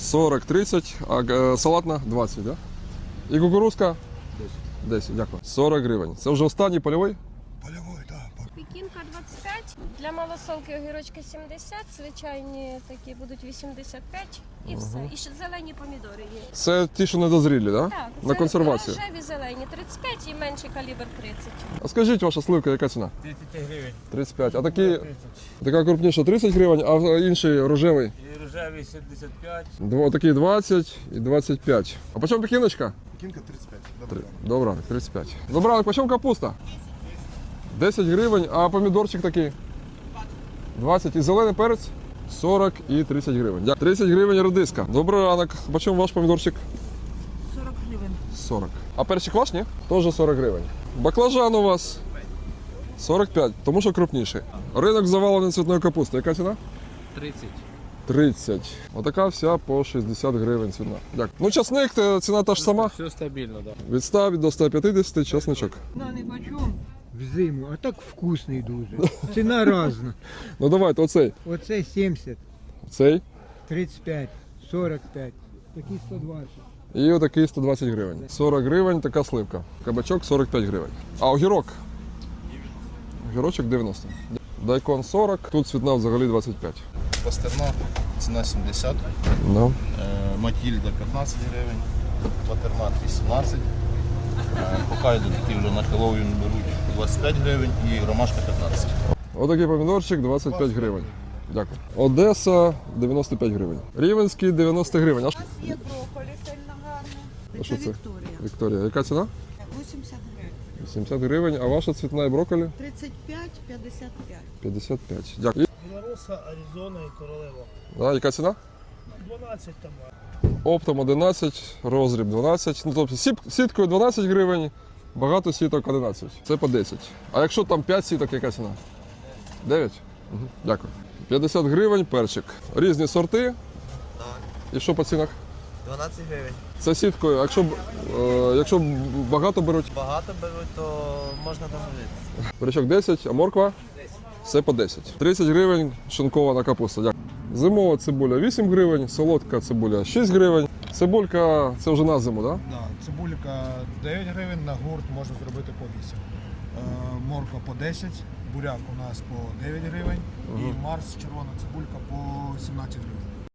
40-30, а е, салатна 20, да? І кукурузка? 10. 10, дякую. 40 гривень. Це вже останній польовий? Пекінка 25, для малосолки огірочки 70, звичайні такі будуть 85 і все. І ще зелені помідори є. Це ті, що недозрілі, да? Так, На це консервацію. рожеві зелені 35 і менший калібр 30. А скажіть, ваша сливка, яка ціна? 30 гривень. 35. А такі, 30. така крупніша 30 гривень, а інший рожевий? І рожевий 75. Дво, такий 20 і 25. А по чому пекіночка? Кинка 35. Три. Добрый. Добре, 35. Добре, по чому капуста? 10 гривень, а помідорчик такий? 20. І зелений перець? 40 і 30 гривень. Дя- 30 гривень редиска. Добрий ранок. По чому ваш помідорчик? 40 гривень. 40. А перчик ваш, ні? Теж 40 гривень. Баклажан у вас 45, тому що крупніший. Ринок завалений цвітною капустою. Яка ціна? 30. 30. Отака вся по 60 гривень ціна. Дякую. Ну, часник, ціна та ж сама. Все стабільно, так. Да. Від 100 до 150 часничок. На не почем в зиму, а так вкусний дуже. Ціна різна. Ну давайте, оцей. Оце 70, Цей. 35, 45, такі 120. І отакий 120 гривень. 40 гривень така сливка. Кабачок 45 гривень. А огірок? Огірочок 90. Дайкон 40, тут цвітна взагалі 25. Пастернак, ціна 70, Ну. е, Матільда 15 гривень, Патернак 18, е, Хокайдо такі вже на Хеллоуін беруть 25 гривень і ромашка 15. Отакий помідорчик 25 гривень. Дякую. Одеса 95 гривень. Рівенський 90 гривень. А що- Є брокколі сильно що Це це? Вікторія. Вікторія, яка ціна? 80 гривень. 70 гривень, а ваша цвітна і брокколі? 35, 55. 55. Дякую. Білоруса, Аризона і Королева. А, яка ціна? 12 там. Оптом 11, розріб 12. Ну, тобто сіткою 12 гривень, багато сіток 11. Це по 10. А якщо там 5 сіток, яка ціна? 9? Угу. Дякую. 50 гривень перчик. Різні сорти. Так. І що по цінах? 12 гривень. Це сіткою. А Якщо, е, якщо багато беруть, Багато беруть, то можна домовитися. Бурячок 10, а морква? Все по 10. 30 гривень шинкована капуста. Дякую. Зимова цибуля 8 гривень, солодка цибуля 6 гривень. Цибулька це вже на зиму, так? Да? Да, цибулька 9 гривень, на гурт можна зробити по 8. Е, морква по 10, буряк у нас по 9 гривень і Марс червона цибулька по 17 гривень.